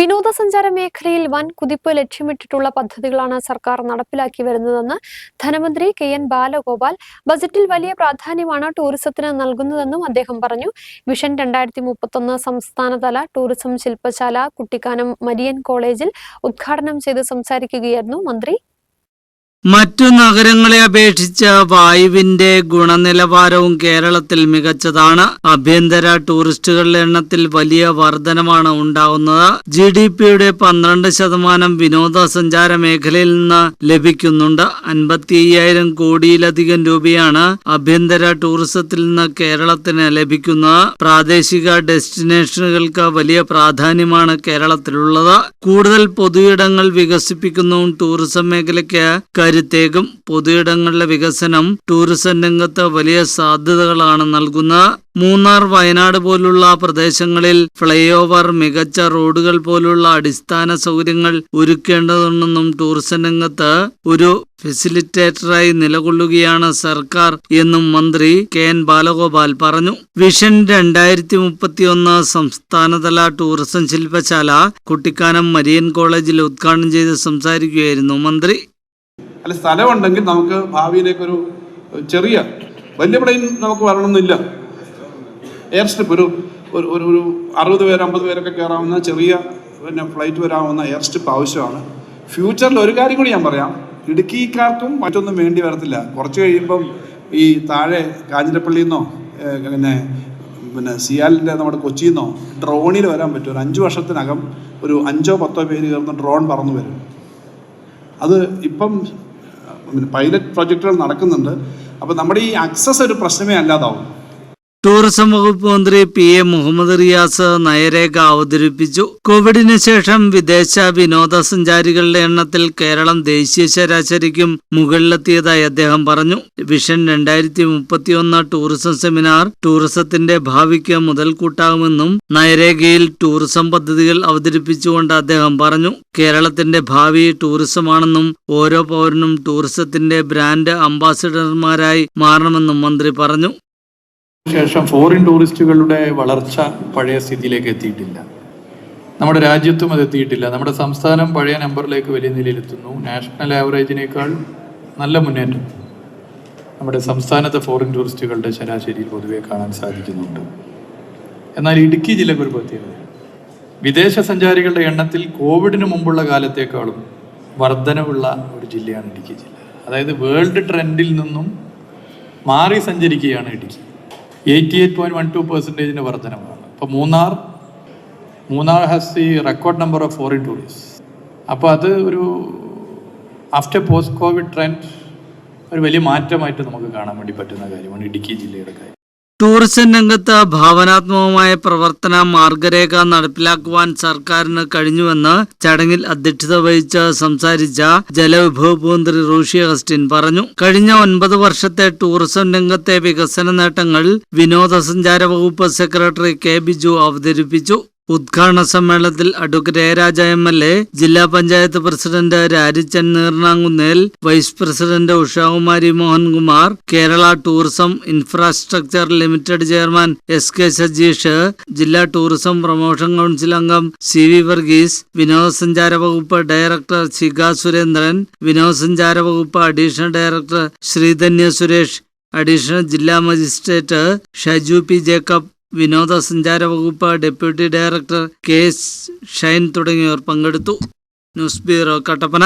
വിനോദസഞ്ചാര മേഖലയിൽ വൻ കുതിപ്പ് ലക്ഷ്യമിട്ടിട്ടുള്ള പദ്ധതികളാണ് സർക്കാർ നടപ്പിലാക്കി വരുന്നതെന്ന് ധനമന്ത്രി കെ എൻ ബാലഗോപാൽ ബജറ്റിൽ വലിയ പ്രാധാന്യമാണ് ടൂറിസത്തിന് നൽകുന്നതെന്നും അദ്ദേഹം പറഞ്ഞു. മിഷൻ രണ്ടായിരത്തി മുപ്പത്തൊന്ന് സംസ്ഥാനതല ടൂറിസം ശില്പശാല കുട്ടിക്കാനം മരിയൻ കോളേജിൽ ഉദ്ഘാടനം ചെയ്ത് സംസാരിക്കുകയായിരുന്നു മന്ത്രി. മറ്റു നഗരങ്ങളെ അപേക്ഷിച്ച് വായുവിന്റെ ഗുണനിലവാരവും കേരളത്തിൽ മികച്ചതാണ്. ആഭ്യന്തര ടൂറിസ്റ്റുകളുടെ എണ്ണത്തിൽ വലിയ വർധനമാണ് ഉണ്ടാവുന്നത് ജി ഡി പിയുടെ പന്ത്രണ്ട് ശതമാനം വിനോദസഞ്ചാര മേഖലയിൽ നിന്ന് ലഭിക്കുന്നുണ്ട്. അൻപത്തി അയ്യായിരം കോടിയിലധികം രൂപയാണ് ആഭ്യന്തര ടൂറിസത്തിൽ നിന്ന് കേരളത്തിന് ലഭിക്കുന്നത്. പ്രാദേശിക ഡെസ്റ്റിനേഷനുകൾക്ക് വലിയ പ്രാധാന്യമാണ് കേരളത്തിലുള്ളത്. കൂടുതൽ പൊതുയിടങ്ങൾ വികസിപ്പിക്കുന്നതും ടൂറിസം മേഖലയ്ക്ക് കരുത്തേകും പൊതുയിടങ്ങളിലെ വികസനം ടൂറിസം രംഗത്ത് വലിയ സാധ്യതകളാണ് നൽകുന്നത് മൂന്നാർ വയനാട് പോലുള്ള പ്രദേശങ്ങളിൽ ഫ്ലൈ ഓവർ മികച്ച റോഡുകൾ പോലുള്ള അടിസ്ഥാന സൗകര്യങ്ങൾ ഒരുക്കേണ്ടതുണ്ടെന്നും ടൂറിസം രംഗത്ത് ഒരു ഫെസിലിറ്റേറ്ററായി നിലകൊള്ളുകയാണ് സർക്കാർ എന്നും മന്ത്രി കെ എൻ ബാലഗോപാൽ പറഞ്ഞു. വിഷൻ രണ്ടായിരത്തി മുപ്പത്തിയൊന്ന് സംസ്ഥാനതല ടൂറിസം ശില്പശാല കുട്ടിക്കാനം മരിയൻ കോളേജിൽ ഉദ്ഘാടനം ചെയ്ത് സംസാരിക്കുകയായിരുന്നു മന്ത്രി. അല്ല സ്ഥലമുണ്ടെങ്കിൽ നമുക്ക് ഭാവിയിലേക്ക് ഒരു ചെറിയ വലിയ പ്ലെയിൻ നമുക്ക് വരണമെന്നില്ല. എയർ സ്ട്രിപ്പ് ഒരു ഒരു ഒരു അറുപത് പേര് അമ്പത് പേരൊക്കെ കയറാവുന്ന ചെറിയ പിന്നെ ഫ്ലൈറ്റ് വരാവുന്ന എയർ സ്ട്രിപ്പ് ആവശ്യമാണ്. ഫ്യൂച്ചറിൽ ഒരു കാര്യം കൂടി ഞാൻ പറയാം. ഇടുക്കിക്കാർക്കും മറ്റൊന്നും വേണ്ടി വരത്തില്ല. കുറച്ച് കഴിയുമ്പം ഈ താഴെ കാഞ്ഞിരപ്പള്ളിയിൽ നിന്നോ പിന്നെ പിന്നെ സിയാലിന്റെ നമ്മുടെ കൊച്ചിയിൽ നിന്നോ ഡ്രോണിൽ വരാൻ പറ്റും. ഒരു അഞ്ച് വർഷത്തിനകം ഒരു അഞ്ചോ പത്തോ പേര് കയറുന്ന ഡ്രോൺ പറന്നു വരും. അത് ഇപ്പം പൈലറ്റ് പ്രൊജക്റ്റുകൾ നടക്കുന്നുണ്ട്. അപ്പോൾ നമ്മുടെ ഈ അക്സസ് ഒരു പ്രശ്നമേ അല്ലാതാവും. ടൂറിസം വകുപ്പ് മന്ത്രി പി എ മുഹമ്മദ് റിയാസ് നയരേഖ അവതരിപ്പിച്ചു. കോവിഡിന് ശേഷം വിദേശ വിനോദസഞ്ചാരികളുടെ എണ്ണത്തിൽ കേരളം ദേശീയ ശരാശരിക്കും മുകളിലെത്തിയതായി അദ്ദേഹം പറഞ്ഞു. വിഷൻ രണ്ടായിരത്തി മുപ്പത്തിയൊന്ന് ടൂറിസം സെമിനാർ ടൂറിസത്തിന്റെ ഭാവിക്ക് മുതൽക്കൂട്ടാകുമെന്നും നയരേഖയിൽ ടൂറിസം പദ്ധതികൾ അവതരിപ്പിച്ചുകൊണ്ട് അദ്ദേഹം പറഞ്ഞു. കേരളത്തിന്റെ ഭാവി ടൂറിസമാണെന്നും ഓരോ പൗരനും ടൂറിസത്തിന്റെ ബ്രാൻഡ് അംബാസിഡർമാരായി മാറണമെന്നും മന്ത്രി പറഞ്ഞു. ശേഷം ഫോറിൻ ടൂറിസ്റ്റുകളുടെ വളർച്ച പഴയ സ്ഥിതിയിലേക്ക് എത്തിയിട്ടില്ല. നമ്മുടെ രാജ്യത്തും അത് എത്തിയിട്ടില്ല. നമ്മുടെ സംസ്ഥാനം പഴയ നമ്പറിലേക്ക് വലിയ നിലയിലെത്തുന്നു നാഷണൽ ആവറേജിനേക്കാൾ നല്ല മുന്നേറ്റം നമ്മുടെ സംസ്ഥാനത്തെ ഫോറിൻ ടൂറിസ്റ്റുകളുടെ ശരാശരിയിൽ പൊതുവെ കാണാൻ സാധിക്കുന്നുണ്ട്. എന്നാൽ ഇടുക്കി ജില്ലയ്ക്ക് ഒരു പ്രത്യേകത. വിദേശ സഞ്ചാരികളുടെ എണ്ണത്തിൽ കോവിഡിന് മുമ്പുള്ള കാലത്തേക്കാളും വർധനവുള്ള ഒരു ജില്ലയാണ് ഇടുക്കി ജില്ല. അതായത് വേൾഡ് ട്രെൻഡിൽ നിന്നും മാറി സഞ്ചരിക്കുകയാണ് Idukki. Eighty eight point one two പെർസെന്റേജിന്റെ വർധനമാണ്. അപ്പോൾ Munnar Munnar has the record number of foreign tourist അപ്പോൾ അത് ഒരു ആഫ്റ്റർ പോസ്റ്റ് കോവിഡ് ട്രെൻഡ് ഒരു വലിയ മാറ്റമായിട്ട് നമുക്ക് കാണാൻ വേണ്ടി പറ്റുന്ന കാര്യമാണ് ഇടുക്കി ജില്ലയുടെ കാര്യം. ടൂറിസം രംഗത്ത് ഭാവനാത്മകമായ പ്രവർത്തന മാർഗരേഖ നടപ്പിലാക്കുവാൻ സർക്കാരിന് കഴിഞ്ഞുവെന്ന് ചടങ്ങിൽ അധ്യക്ഷത വഹിച്ച് സംസാരിച്ച ജലവിഭവ മന്ത്രി റോഷി അഗസ്റ്റിൻ പറഞ്ഞു. കഴിഞ്ഞ ഒൻപത് വർഷത്തെ ടൂറിസം രംഗത്തെ വികസന നേട്ടങ്ങൾ വിനോദസഞ്ചാര വകുപ്പ് സെക്രട്ടറി കെ ബിജു അവതരിപ്പിച്ചു. ഉദ്ഘാടന സമ്മേളനത്തിൽ advocate A Raja M L A ജില്ലാ panchayat president Rarichan Neernankunnel vice president Ushakumari Mohankumar Kerala tourism infrastructure limited chairman S K Sajeesh ജില്ലാ ടൂറിസം പ്രൊമോഷൻ കൗൺസിൽ അംഗം സി വി വർഗീസ് വിനോദസഞ്ചാര വകുപ്പ് ഡയറക്ടർ ശിഖ സുരേന്ദ്രൻ വിനോദസഞ്ചാര വകുപ്പ് additional director Sreedhanya Suresh additional ജില്ലാ magistrate Shaju P Jacob വിനോദസഞ്ചാര വകുപ്പ് deputy director K S Shine തുടങ്ങിയവർ പങ്കെടുത്തു. News bureau Kattappana.